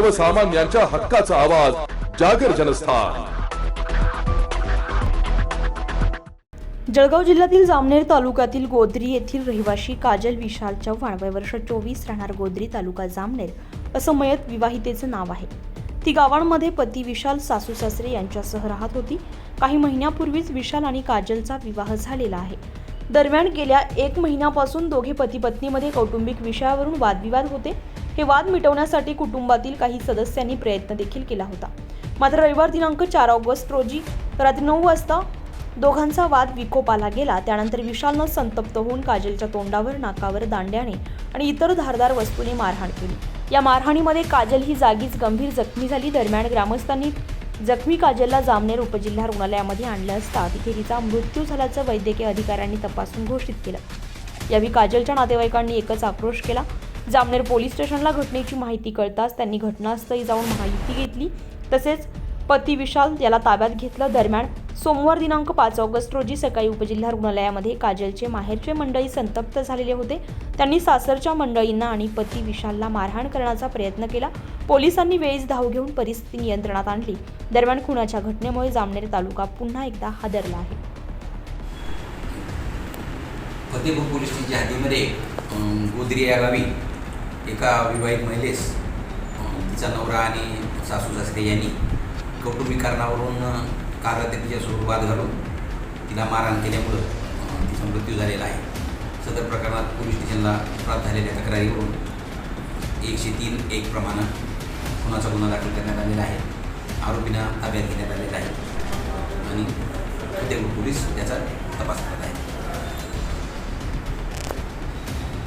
सर्वसामान्यांच्या हक्काचा आवाज जागर जनस्थान. जळगाव जिल्ह्यातील जामनेर तालुक्यातील गोद्री येथील रहिवाशी काजल विशाल चव्हाण वय वर्ष चोवीस राहणार गोद्री तालुका जामनेर असं मयत विवाहितेचं नाव आहे. ती गावांमध्ये पती विशाल सासू सासरे यांच्यासह राहत होती. काही महिन्यापूर्वीच विशाल आणि काजलचा विवाह झालेला आहे. दरम्यान गेल्या एक महिन्यापासून दोघे पती पत्नीमध्ये कौटुंबिक विषयावरून वादविवाद होते. हे वाद मिटवण्यासाठी कुटुंबातील काही सदस्यांनी प्रयत्न देखील केला होता. मात्र रविवार दिनांक चार ऑगस्ट रोजी रात्री नऊ वाजता दोघांचा वाद विकोपाला गेला. त्यानंतर विशालनं संतप्त होऊन काजलच्या तोंडावर नाकावर दांड्याने आणि इतर धारदार वस्तूने मारहाण केली. या मारहाणीमध्ये काजल ही जागीच गंभीर जखमी झाली. दरम्यान ग्रामस्थांनी जखमी काजलला जामनेर उपजिल्हा रुग्णालयामध्ये आणलं असता तिथे तिचा मृत्यू झाल्याचं वैद्यकीय अधिकाऱ्यांनी तपासून घोषित केलं. यावेळी काजलच्या नातेवाईकांनी एकच आक्रोश केला. जामनेर पोलीस स्टेशनला घटनेची माहिती कळताच त्यांनी घटनास्थळी जाऊन माहिती घेतली. तसेच पती विशाल याला ताब्यात घेतलं. दरम्यान सोमवार दिनांक पाच ऑगस्ट रोजी सकाळी उपजिल्हा रुग्णालयामध्ये काजलचे माहेरचे मंडळी संतप्त झालेले होते. त्यांनी सासरच्या मंडळींना आणि पती विशालला मारहाण करण्याचा प्रयत्न केला. पोलिसांनी वेळीच धाव घेऊन परिस्थिती नियंत्रणात आणली. दरम्यान खुनाच्या घटनेमुळे जामनेर तालुका पुन्हा एकदा हादरला आहे. फतेपूर पोलीस स्टेशनच्या हद्दीमध्ये गोदरी या गावी एका विवाहित महिलेस तिचा नवरा आणि सासू सासरे यांनी कौटुंबिक कारणावरून अं, तिच्या तिच्यासोबत वाद घालून तिला मारहाण केल्यामुळं तिचा मृत्यू झालेला आहे. सदर प्रकरणात पोलीस स्टेशनला प्राप्त झालेल्या तक्रारीवरून एकशे तीन एक प्रमाणे खुनाचा गुन्हा दाखल करण्यात आलेला आहे. आरोपींना ताब्यात घेण्यात आलेला आहे. आणि फतेपूर पोलीस त्याचा तपास